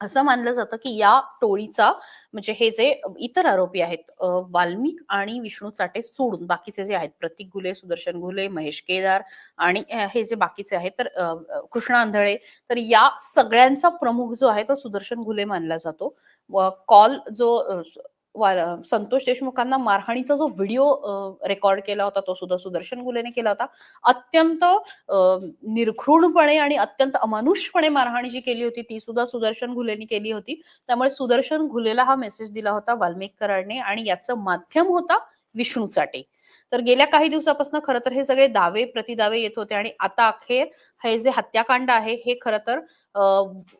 असं मानलं जातं, की या टोळीचा म्हणजे हे जे इतर आरोपी आहेत वाल्मिक आणि विष्णू चाटे सोडून बाकीचे जे आहेत प्रतीक गुले सुदर्शन घुले, महेश केदार आणि हे जे बाकीचे आहेत तर कृष्ण कृष्णा आंधळे तर या सगळ्यांचा प्रमुख जो आहे तो सुदर्शन गुले मानला जातो. व कॉल जो संतोष देशमुखांना मारहाणीचा जो व्हिडिओ रेकॉर्ड केला होता तो सुद्धा सुदर्शन गुलेने केला होता. अत्यंत निरखृणपणे आणि अत्यंत अमानुषपणे मारहाणी जी केली होती ती सुद्धा सुदर्शन घुलेने केली होती. त्यामुळे सुदर्शन घुलेला हा मेसेज दिला होता वाल्मिक कराडने आणि याचं माध्यम होता विष्णू चाटे. तर गेल्या काही दिवसापासून खरं तर हे सगळे दावे प्रतिदावे येत होते आणि आता अखेर हे जे हत्याकांड आहे हे खरं तर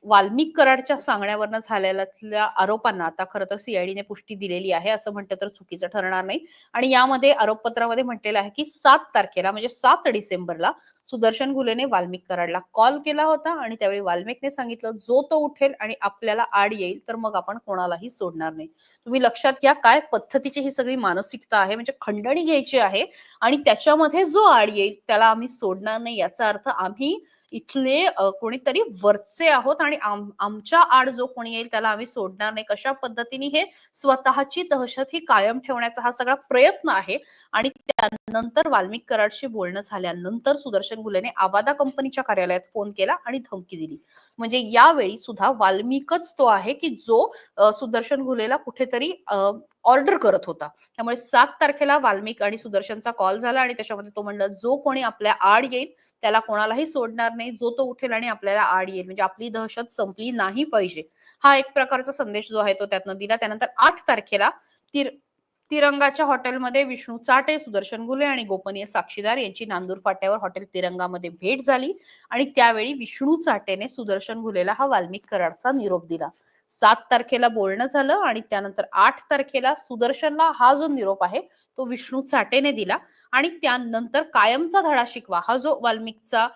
वाल्मिक कराडच्या सांगण्यावरनं झालेल्या आरोपांना आता खरं तर सीआयडीने पुष्टी दिलेली आहे असं म्हटलं तर चुकीचं ठरणार नाही. आणि यामध्ये आरोपपत्रामध्ये म्हटलेलं आहे की सात तारखेला म्हणजे सात डिसेंबरला सुदर्शन घुलेने वाल्मिक कराडला कॉल केला होता आणि त्यावेळी वाल्मिकने सांगितलं, "जो तो उठेल आणि आपल्याला आड येईल, तर मग आपण कोणालाही सोडणार नाही." तुम्ही लक्षात घ्या काय पद्धतीची ही सगळी मानसिकता आहे. म्हणजे खंडणी घ्यायची आहे आणि त्याच्यामध्ये जो आड येईल त्याला आम्ही सोडणार नाही. याचा अर्थ आम्ही इथले कोणीतरी वरचे आहोत आणि आमच्या आड जो कोणी येईल त्याला आम्ही सोडणार नाही. कशा पद्धतीने हे स्वतःची दहशत ही कायम ठेवण्याचा हा सगळा प्रयत्न आहे आणि नंतर वाल्मिक कराडशी बोलणं झाल्यानंतर सुदर्शन गुलेने आवादा कंपनीच्या कार्यालयात फोन केला आणि धमकी दिली. म्हणजे यावेळी सुद्धा वाल्मिकच तो आहे की जो सुदर्शन गुलेला कुठेतरी ऑर्डर करत होता. त्यामुळे सात तारखेला वाल्मिक आणि सुदर्शनचा कॉल झाला आणि त्याच्यामध्ये तो म्हणला, "जो कोणी आपल्या आड येईल त्याला कोणालाही सोडणार नाही. जो तो उठेल आणि आपल्याला आड येईल. म्हणजे आपली दहशत संपली नाही पाहिजे." हा एक प्रकारचा संदेश जो आहे तो त्यातनं दिला. त्यानंतर आठ तारखेला ती तिरंगाच्या हॉटेलमध्ये विष्णू चाटे, सुदर्शन गुले आणि गोपनीय साक्षीदार यांची नांदूर फाट्यावर हॉटेल तिरंगामध्ये भेट झाली आणि त्यावेळी विष्णू चाटेने सुदर्शन गुलेला हा वाल्मिक कराडचा निरोप दिला. सात तारखेला बोलणं झालं आणि त्यानंतर आठ तारखेला सुदर्शनला हा जो निरोप आहे तो विष्णू चाटेने दिला आणि त्यानंतर कायमचा धडा शिकवा हा जो वाल्मिकचा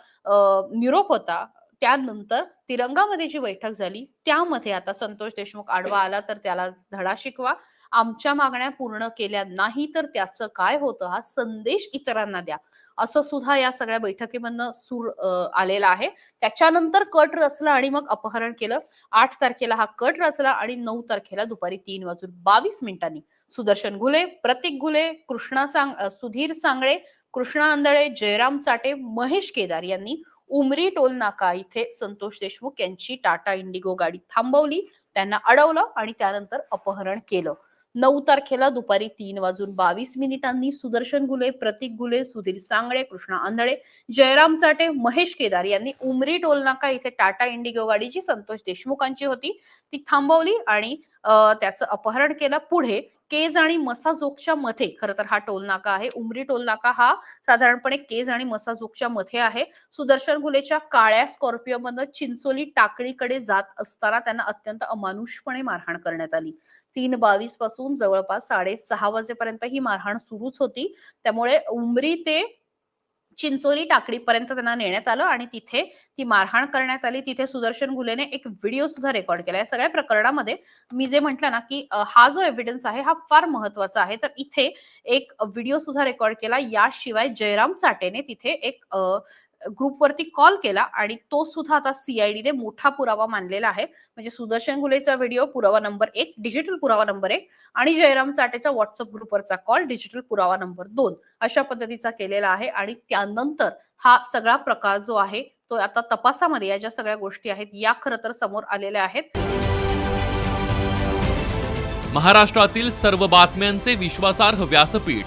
निरोप होता त्यानंतर तिरंगामध्ये जी बैठक झाली त्यामध्ये आता संतोष देशमुख आडवा आला तर त्याला धडा शिकवा. आमच्या मागण्या पूर्ण केल्या नाही तर त्याचं काय होतं हा संदेश इतरांना द्या. असं सुद्धा या सगळ्या बैठकीमधनं सूर आलेला आहे. त्याच्यानंतर कट रचला आणि मग अपहरण केलं. आठ तारखेला हा कट रचला आणि नऊ तारखेला दुपारी तीन वाजून 22 मिनिटांनी सुदर्शन घुले, प्रतीक घुले, कृष्णा सांग सुधीर सांगळे, कृष्णा आंधळे, जयराम चाटे, महेश केदार यांनी उमरी टोल नाका इथे संतोष देशमुख यांची टाटा इंडिगो गाडी थांबवली. त्यांना अडवलं आणि त्यानंतर अपहरण केलं. नऊ तारखेला दुपारी तीन वाजून 22 मिनिटांनी सुदर्शन गुले प्रतीक गुले सुधीर सांगळे, कृष्णा आंधळे, जयराम चाटे, महेश केदार यांनी उमरी टोलनाका इथे टाटा इंडिगो गाडीची संतोष देशमुखांची होती ती थांबवली आणि त्याचं अपहरण केलं. पुढे केज आणि मसाजोगच्या मध्ये खरं तर हा टोल नाका आहे. उमरी टोल नाका हा साधारणपणे केज आणि मसाजोगच्या मध्ये आहे. सुदर्शन घुलेच्या काळ्या स्कॉर्पिओमधनं चिंचोली टाकळीकडे जात असताना त्यांना अत्यंत अमानुषपणे मारहाण करण्यात आली. 3:22 पासून जवळपास 6:30 वाजेपर्यंत ही मारहाण सुरूच होती. त्यामुळे उमरी ते चिंचोली टाकडीपर्यंत त्यांना नेण्यात आलं आणि तिथे ती मारहाण करण्यात आली. तिथे सुदर्शन घुलेने एक व्हिडिओ सुद्धा रेकॉर्ड केला. या सगळ्या प्रकरणामध्ये मी जे म्हटलं ना, की हा जो एव्हिडन्स आहे हा फार महत्त्वाचा आहे. तर इथे एक व्हिडिओ सुद्धा रेकॉर्ड केला. याशिवाय जयराम चाटेने तिथे एक ग्रुपवरती कॉल केला आणि तो सुद्धा आता सीआयडीने मोठा पुरावा मानलेला आहे. म्हणजे सुदर्शन घुलेचा व्हिडिओ पुरावा नंबर एक डिजिटल पुरावा नंबर एक आणि जयराम चाटेचा व्हॉट्सअप ग्रुपवरचा कॉल डिजिटल पुरावा नंबर दोन अशा पद्धतीचा केलेला आहे आणि त्यानंतर हा सगळा प्रकार जो आहे तो आता तपासामध्ये या ज्या सगळ्या गोष्टी आहेत या खरं तर समोर आलेल्या आहेत. महाराष्ट्रातील सर्व बातम्यांचे विश्वासार्ह व्यासपीठ